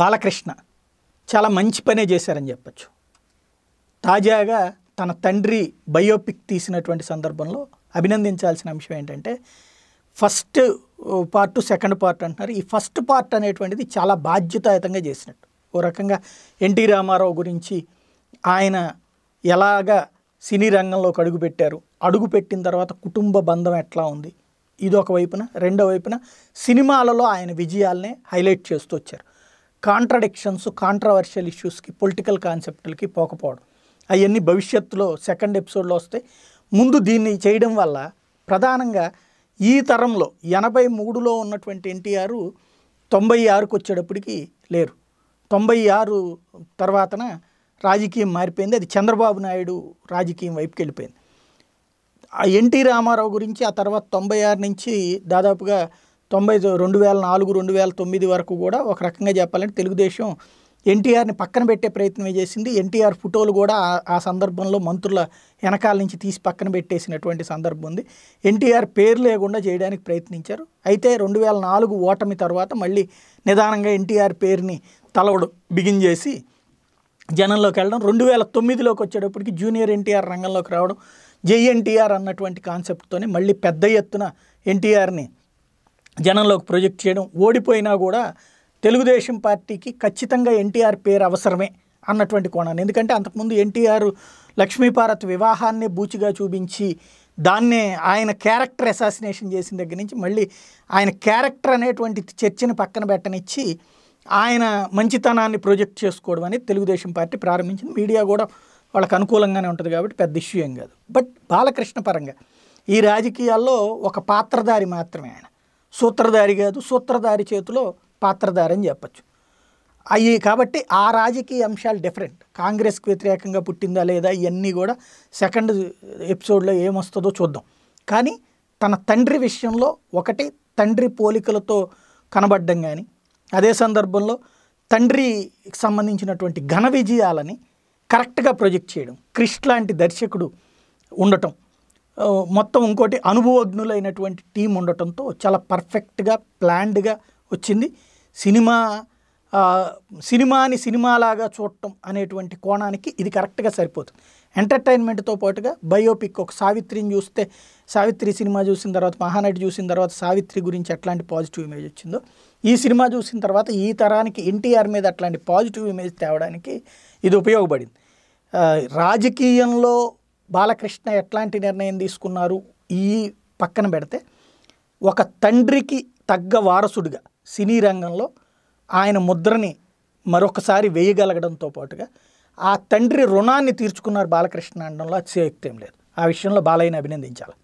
బాలకృష్ణ చాలా మంచి పనే చేశారని చెప్పచ్చు. తాజాగా తన తండ్రి బయోపిక్ తీసినటువంటి సందర్భంలో అభినందించాల్సిన అంశం ఏంటంటే ఫస్ట్ పార్ట్ సెకండ్ పార్ట్ అంటున్నారు. ఈ ఫస్ట్ పార్ట్ అనేటువంటిది చాలా బాధ్యతాయుతంగా చేసినట్టు. ఓ రకంగా ఎన్టీ రామారావు గురించి ఆయన ఎలాగా సినీ రంగంలోకి అడుగుపెట్టారు అడుగుపెట్టిన తర్వాత కుటుంబ బంధం ఎట్లా ఉంది? ఇది ఒక వైపున. రెండో వైపున సినిమాలలో ఆయన విజయాలనే హైలైట్ చేస్తూ వచ్చారు. కాంట్రడిక్షన్స్ కాంట్రవర్షియల్ ఇష్యూస్కి పొలిటికల్ కాన్సెప్ట్లకి పోకపోవడం. అవన్నీ భవిష్యత్తులో సెకండ్ ఎపిసోడ్లో వస్తే ముందు దీన్ని చేయడం వల్ల ప్రధానంగా ఈ తరంలో ఎనభై మూడులో ఉన్నటువంటి ఎన్టీఆర్ తొంభై ఆరుకు వచ్చేటప్పటికి లేరు. తొంభై ఆరు తర్వాతన రాజకీయం మారిపోయింది. అది చంద్రబాబు నాయుడు రాజకీయం వైపుకి వెళ్ళిపోయింది. ఆ ఎన్టీ రామారావు గురించి ఆ తర్వాత తొంభై ఆరు నుంచి దాదాపుగా తొంభై రెండు వేల నాలుగు రెండు వేల తొమ్మిది వరకు కూడా ఒక రకంగా చెప్పాలంటే తెలుగుదేశం ఎన్టీఆర్ని పక్కన పెట్టే ప్రయత్నమే చేసింది. ఎన్టీఆర్ ఫోటోలు కూడా ఆ- సందర్భంలో మంత్రుల వెనకాల నుంచి తీసి పక్కన పెట్టేసినటువంటి సందర్భం ఉంది. ఎన్టీఆర్ పేరు లేకుండా చేయడానికి ప్రయత్నించారు. అయితే రెండు వేల నాలుగు ఓటమి తర్వాత మళ్ళీ నిదానంగా ఎన్టీఆర్ పేరుని తలవడం బిగిన్ చేసి జనంలోకి వెళ్ళడం రెండు వేల తొమ్మిదిలోకి వచ్చేటప్పటికి జూనియర్ ఎన్టీఆర్ రంగంలోకి రావడం జేఎన్టీఆర్ అన్నటువంటి కాన్సెప్ట్తోనే మళ్ళీ పెద్ద ఎత్తున ఎన్టీఆర్ని జనంలోకి ప్రొజెక్ట్ చేయడం ఓడిపోయినా కూడా తెలుగుదేశం పార్టీకి ఖచ్చితంగా ఎన్టీఆర్ పేరు అవసరమే అన్నటువంటి కోణాన్ని. ఎందుకంటే అంతకుముందు ఎన్టీఆర్ లక్ష్మీపార్వతి వివాహాన్ని బూచిగా చూపించి దాన్నే ఆయన క్యారెక్టర్ అసాసినేషన్ చేసిన దగ్గర నుంచి మళ్ళీ ఆయన క్యారెక్టర్ అనేటువంటి చర్చని పక్కన పెట్టనిచ్చి ఆయన మంచితనాన్ని ప్రొజెక్ట్ చేసుకోవడం అనేది తెలుగుదేశం పార్టీ ప్రారంభించింది. మీడియా కూడా వాళ్ళకి అనుకూలంగానే ఉంటుంది కాబట్టి పెద్ద ఇష్యూ ఏం కాదు. బట్ బాలకృష్ణ పరంగా ఈ రాజకీయాల్లో ఒక పాత్రధారి మాత్రమే ఆయన. సూత్రధారి కాదు సూత్రధారి చేతిలో పాత్రధారి అని చెప్పచ్చు. అవి కాబట్టి ఆ రాజకీయ అంశాలు డిఫరెంట్ కాంగ్రెస్కి వ్యతిరేకంగా పుట్టిందా లేదా ఇవన్నీ కూడా సెకండ్ ఎపిసోడ్లో ఏమొస్తుందో చూద్దాం. కానీ తన తండ్రి విషయంలో ఒకటి తండ్రి పోలికలతో కనబడడం కానీ అదే సందర్భంలో తండ్రికి సంబంధించినటువంటి ఘన విజయాలని కరెక్ట్గా ప్రొజెక్ట్ చేయడం క్రిష్ లాంటి దర్శకుడు ఉండటం మొత్తం ఇంకోటి అనుభవజ్ఞులైనటువంటి టీం ఉండటంతో చాలా పర్ఫెక్ట్గా ప్లాన్డ్గా వచ్చింది. సినిమా సినిమాని సినిమాలాగా చూడటం అనేటువంటి కోణానికి ఇది కరెక్ట్గా సరిపోతుంది. ఎంటర్టైన్మెంట్తో పాటుగా బయోపిక్ ఒక సావిత్రిని చూస్తే సావిత్రి సినిమా చూసిన తర్వాత మహానటి చూసిన తర్వాత సావిత్రి గురించి ఎట్లాంటి పాజిటివ్ ఇమేజ్ వచ్చిందో ఈ సినిమా చూసిన తర్వాత ఈ తరానికి ఎన్టీఆర్ మీద అట్లాంటి పాజిటివ్ ఇమేజ్ తేవడానికి ఇది ఉపయోగపడింది. రాజకీయంలో బాలకృష్ణ ఎట్లాంటి నిర్ణయం తీసుకున్నారు? ఈ పక్కన పెడితే ఒక తండ్రికి తగ్గ వారసుడిగా సినీ రంగంలో ఆయన ముద్రని మరొకసారి వేయగలగడంతో పాటుగా ఆ తండ్రి రుణాన్ని తీర్చుకున్నారు బాలకృష్ణ అనడంలో అతిశయోక్తి ఏం లేదు. ఆ విషయంలో బాలయ్యని అభినందించాలి.